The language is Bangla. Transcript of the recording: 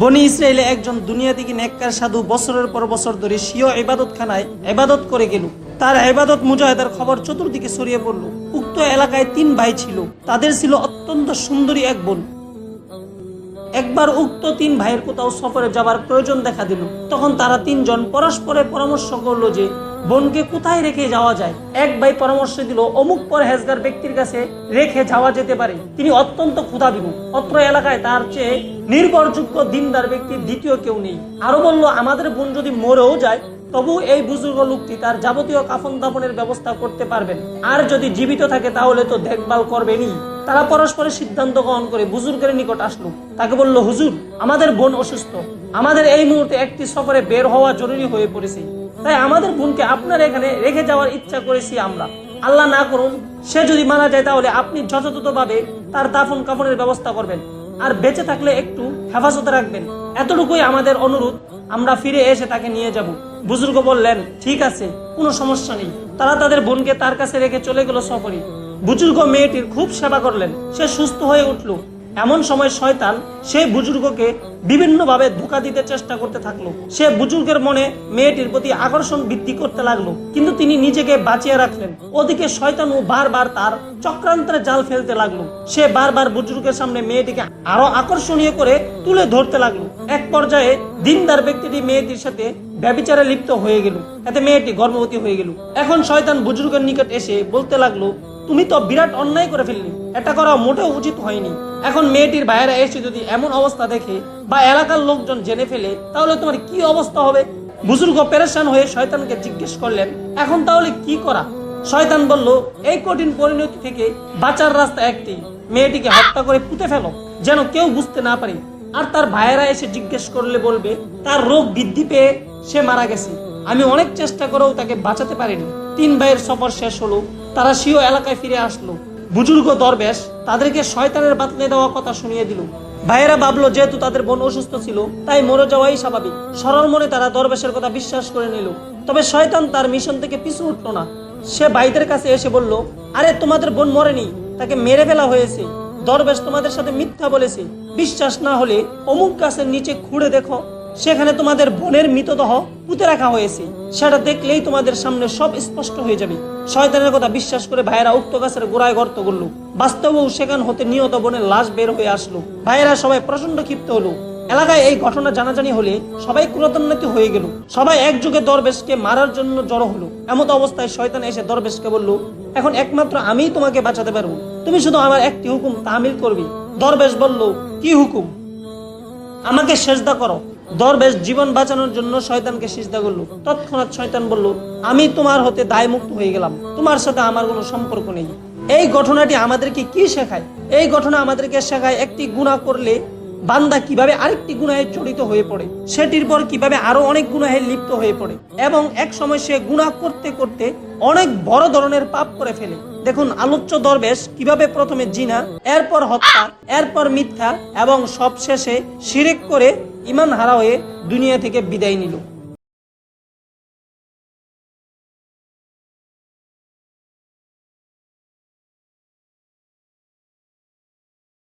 বনি ইসরায়েলে একজন দুনিয়া থেকে নেককার সাধু বছরের পর বছর ধরে শিও এবাদত খানায় এবাদত করে গেল। তার এবাদত মুজাহিদার খবর চতুর্দিকে ছড়িয়ে পড়ল। উক্ত এলাকায় তিন ভাই ছিল। তাদের ছিল অত্যন্ত সুন্দরী এক বোন। একবার উক্ত তিন ভাইয়ের কোথাও সফরে যাবার প্রয়োজন দেখা দিল। তখন তারা তিনজন পরস্পরে পরামর্শ করল যে বোনকে কোথায় রেখে যাওয়া যায়? এক ভাই পরামর্শ দিল, অমুক পরহেজগার ব্যক্তির কাছে রেখে যাওয়া যেতে পারে। তিনি অত্যন্ত ক্ষুধাবিমুখ। অত্র এলাকায় তার চেয়ে নির্ভরযোগ্য দিনদার ব্যক্তি দ্বিতীয় কেউ নেই। আরও বলল, আমাদের বোন যদি মরেও যায়, তবু এই বুজুর্গ লোকটি তার যাবতীয় কাফন দাফনের ব্যবস্থা করতে পারবেন। আর যদি জীবিত থাকে, তাহলে তো দেখভাল করবেনই। তারা পরস্পরের সিদ্ধান্ত গ্রহণ করে বুজুর্গের নিকট আসলো। তাকে বলল, হুজুর, আমাদের বোন অসুস্থ। আমাদের এই মুহূর্তে একটি সফরে বের হওয়া জরুরি হয়ে পড়েছে। তাই আমাদের বোনকে আপনার এখানে রেখে যাওয়ার ইচ্ছা করেছি আমরা। আল্লাহ না করুন, সে যদি মারা যায় তাহলে আপনি যথাযথভাবে তার দাফন কাফনের ব্যবস্থা করবেন। আর বেঁচে থাকলে একটু হেফাজতে রাখবেন। এতটুকুই আমাদের অনুরোধ, আমরা ফিরে এসে তাকে নিয়ে যাব। বুজুর্গ বললেন, ঠিক আছে, কোনো সমস্যা নেই। তারা তাদের বোনকে তার কাছে রেখে চলে গেল সফরে। বুজুর্গ মেয়েটির খুব সেবা করলেন। সে সুস্থ হয়ে উঠল। এমন সময় শয়তান সে বুজুর্গকে বিভিন্নভাবে ধোকা দিতে চেষ্টা করতে থাকল। সে বুজুর্গের মনে মেয়েটির প্রতি আকর্ষণ বৃদ্ধি করতে লাগল, কিন্তু তিনি নিজেকে বাঁচিয়ে রাখলেন। ওদিকে শয়তান ও বারবার তার চক্রান্তের জাল ফেলতে লাগল। সে বারবার বুজুর্গের সামনে মেয়েটিকে আরও আকর্ষণীয় করে তুলে ধরতে লাগল। এক পর্যায়ে দিনদার ব্যক্তিটি মেয়েটির সাথে ব্যবিচারে লিপ্ত হয়ে গেল এতে মেয়েটি গর্ভবতী হয়ে গেল। এখন শয়তান বুজুর্গের নিকট এসে বলতে লাগল, তুমি তো বিরাট অন্যায় করে ফেললি। এটা করা মোটেও উচিত হয়নি। এখন মেয়েটির বাইরে এসে যদি এমন অবস্থা দেখে বা এলাকার লোকজন জেনে ফেলে, তাহলে তোমার কি অবস্থা হবে? বুজুর্গ পেরেশান হয়ে শয়তানকে জিজ্ঞেস করলেন, এখন তাহলে কি করা? শয়তান বলল, এই কঠিন পরিণতি থেকে বাঁচার রাস্তা একটি। মেয়েটিকে হত্যা করে পুঁতে ফেলো, যেন কেউ বুঝতে না পারে। আর তার ভাইয়েরা এসে জিজ্ঞেস করলে বলবে, তার রোগ বৃদ্ধি পেয়ে সে মারা গেছে। আমি অনেক চেষ্টা করেও তাকে বাঁচাতে পারিনি। তিন ভাইয়ের সফর শেষ হলো, তারা সিও এলাকায় ফিরে আসলো। বুজুর্গ দরবেশ তাদেরকে শয়তানের বাতলে দেওয়া কথা শুনিয়ে দিল। ভাইয়েরা ভাবলো, যেহেতু তাদের বোন অসুস্থ ছিল, তাই মরে যাওয়াই স্বাভাবিক। সরল মনে তারা দরবেশের কথা বিশ্বাস করে নিল। তবে শয়তান তার মিশন থেকে পিছু উঠল না। সে ভাইদের কাছে এসে বলল, আরে, তোমাদের বোন মরেনি, তাকে মেরে ফেলা হয়েছে। দরবেশ তোমাদের সাথে মিথ্যা বলেছে। বিশ্বাস না হলে অমুক গাছের নিচে খুঁড়ে দেখো। সেখানে তোমাদের বোনের মৃতদেহ পুঁতে রাখা হয়েছে। সেটা দেখলেই তোমাদের সামনে সব স্পষ্ট হয়ে যাবে। শয়তানের কথা বিশ্বাস করে ভাইয়েরা উক্ত গাছের গোড়ায় গর্ত করল। বাস্তবেও সেখান হতে নিহত বোনের লাশ বের হয়ে আসলো। ভাইয়েরা সবাই প্রচণ্ড ক্ষিপ্ত হলো। এলাকায় এই ঘটনা জানাজানি হলে সবাই ক্রোধান্বিত হয়ে গেল। সবাই একযোগে দরবেশকে মারার জন্য জড়ো হলো। এমত অবস্থায় শয়তান এসে দরবেশকে বলল, এখন একমাত্র আমিই তোমাকে বাঁচাতে পারব। তুমি শুধু আমার একটি হুকুম তামিল করবি। দরবেশ বলল, কি হুকুম? আমাকে সেজদা করো। দরবেশ জীবন বাঁচানোর জন্য শয়তানকে সিজদা করল। তৎক্ষণাৎ শয়তান বলল, আমি তোমার হতে দায় মুক্ত হয়ে গেলাম। তোমার সাথে আমার কোনো সম্পর্ক নেই। এই ঘটনাটি আমাদেরকে কি শেখায়? এই ঘটনা আমাদেরকে শেখায় একটি গুণা করলে বান্দা কীভাবে আরেকটি গুনাহে জড়িত হয়ে পড়ে, সেটির পর কীভাবে আরও অনেক গুনাহে লিপ্ত হয়ে পড়ে এবং এক সময় সে গুনাহ করতে করতে অনেক বড় ধরনের পাপ করে ফেলে। দেখুন, আলোচ্য দরবেশ কীভাবে প্রথমে জিনা, এরপর হত্যা, এরপর মিথ্যা এবং সবশেষে শিরেক করে ইমান হারা হয়ে দুনিয়া থেকে বিদায় নিল।